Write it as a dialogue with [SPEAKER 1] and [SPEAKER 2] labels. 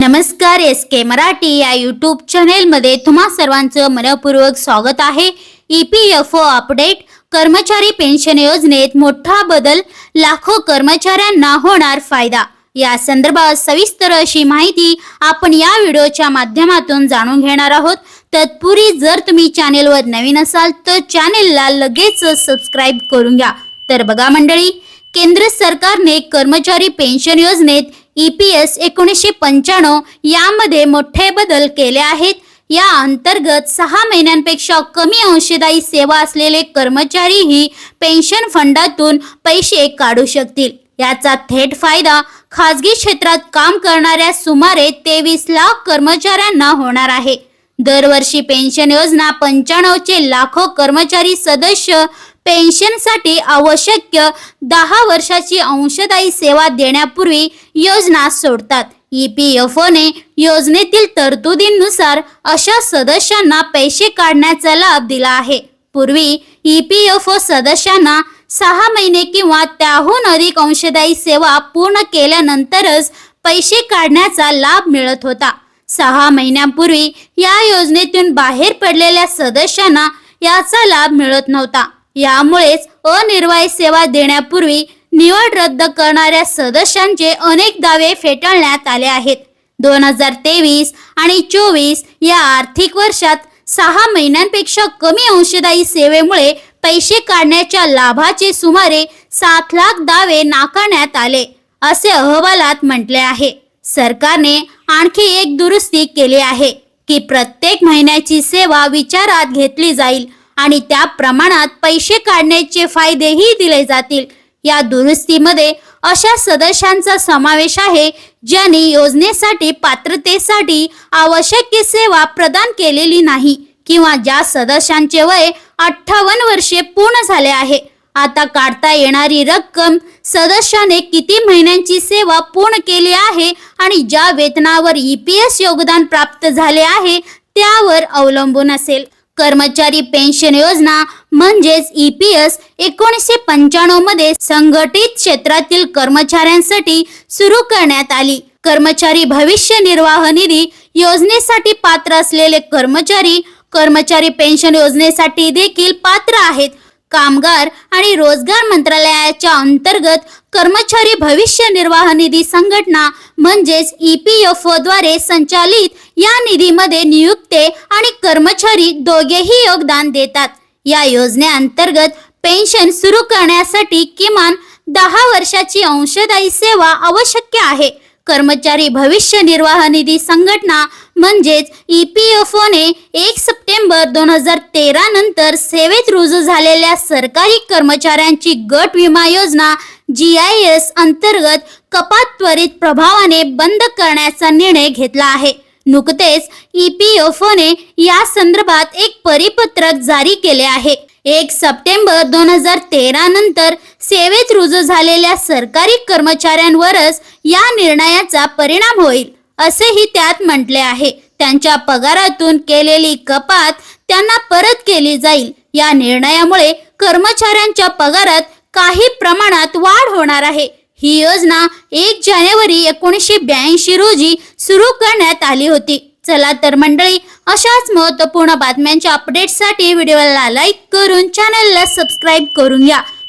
[SPEAKER 1] नमस्कार एस के मराठी या यूट्यूब चॅनेलमध्ये तुम्हा सर्वांचं मनपूर्वक स्वागत आहे. E P F O update कर्मचारी पेन्शन योजनेत मोठा बदल लाखो कर्मचाऱ्यांना होणार फायदा. या संदर्भात सविस्तर अशी माहिती आपण या व्हिडिओच्या माध्यमातून जाणून घेणार आहोत. तत्पूर्वी जर तुम्ही चॅनेलवर नवीन असाल तर चॅनेलला लगेच सबस्क्राईब करून घ्या. तर बघा मंडळी केंद्र सरकारने कर्मचारी पेन्शन योजनेत ई पी एस एकोणीसशे पंच्याण्णव यामध्ये मोठे बदल केले आहेत. या अंतर्गत सहा महिन्यांपेक्षा कमी अंशदायी सेवा असलेले कर्मचारीही पेन्शन फंडातून पैसे काढू शकतील. याचा थेट फायदा खाजगी क्षेत्रात काम करणाऱ्या सुमारे तेवीस लाख कर्मचाऱ्यांना होणार आहे. दरवर्षी पेन्शन योजना पंच्याण्णवचे लाखो कर्मचारी सदस्य पेन्शनसाठी आवश्यक दहा वर्षाची अंशदायी सेवा देण्यापूर्वी योजना सोडतात. ई पी एफ ओने योजनेतील तरतुदींनुसार अशा सदस्यांना पैसे काढण्याचा लाभ दिला आहे. पूर्वी ई पी एफ ओ सदस्यांना सहा महिने किंवा त्याहून अधिक अंशदायी सेवा पूर्ण केल्यानंतरच पैसे काढण्याचा लाभ मिळत होता. सहा महिन्यांपूर्वी या योजनेतून बाहेर पडलेल्या सदस्यांना याचा लाभ मिळत नव्हता. यामुळेच अनिर्वाही सेवा देण्यापूर्वी निवड रद्द करणाऱ्या सदस्यांचे अनेक दावे फेटाळण्यात आले आहेत. दोन हजार तेवीस आणि चोवीस या आर्थिक वर्षात सहा महिन्यांपेक्षा कमी अंशदायी सेवेमुळे पैसे काढण्याच्या लाभाचे सुमारे सात लाख दावे नाकारण्यात आले असे अहवालात म्हटले आहे. सरकारने आणखी एक दुरुस्ती केली आहे की प्रत्येक महिन्याची सेवा विचारात घेतली जाईल आणि त्या प्रमाणात पैसे काढण्याचे फायदेही दिले जातील. या दुरुस्तीमध्ये अशा सदस्यांचा समावेश आहे ज्यांनी योजनेसाठी पात्रतेसाठी आवश्यक सेवा प्रदान केलेली नाही किंवा ज्या सदस्यांचे वय अठ्ठावन्न वर्षे पूर्ण झाले आहे. आता काढता येणारी रक्कम सदस्याने किती महिन्यांची सेवा पूर्ण केली आहे आणि ज्या वेतनावर ई पी एस योगदान प्राप्त झाले आहे त्यावर अवलंबून असेल. कर्मचारी पेन्शन योजना म्हणजेच ई पी एस एकोणीसशे पंच्याण्णवमध्ये संघटित क्षेत्रातील कर्मचाऱ्यांसाठी सुरू करण्यात आली. कर्मचारी भविष्य निर्वाह निधी योजनेसाठी पात्र असलेले कर्मचारी कर्मचारी पेन्शन योजनेसाठी देखील पात्र आहेत. कामगार आणि रोजगार मंत्रालयाच्या अंतर्गत कर्मचारी भविष्य निर्वाह निधी संघटना म्हणजेच ई पी एफ ओ द्वारे संचालित या निधीमध्ये नियुक्ते आणि कर्मचारी दोघेही योगदान देतात. या योजनेअंतर्गत पेन्शन सुरू करण्यासाठी किमान दहा वर्षाची अंशदायी सेवा आवश्यक आहे. कर्मचारी भविष्य निर्वाह निधी संघटना म्हणजेच ई पी एफ ओने एक सप्टेंबर दोन हजार तेरा नंतर सेवेत रुजू झालेल्या सरकारी कर्मचाऱ्यांची गट विमा योजना जी आय एस अंतर्गत कपात त्वरित प्रभावाने बंद करण्याचा निर्णय घेतला आहे. नुकतेच ई पी एफ ओने या संदर्भात एक परिपत्रक जारी केले आहे. एक सप्टेंबर दोन हजार तेरा नंतर सेवेत रुजू झालेल्या सरकारी कर्मचाऱ्यांवरच या निर्णयाचा परिणाम होईल असेही त्यात म्हटले आहे. त्यांच्या पगारातून केलेली कपात त्यांना परत केली जाईल. या निर्णयामुळे कर्मचाऱ्यांच्या पगारात काही प्रमाणात वाढ होणार आहे. ही योजना एक जानेवारी एकोणीसशे ब्याऐंशी रोजी सुरू करण्यात आली होती. चला तर मंडळी अशाच महत्त्वपूर्ण बातम्यांच्या अपडेटसाठी व्हिडिओला लाईक करून चॅनलला सबस्क्राईब करून घ्या.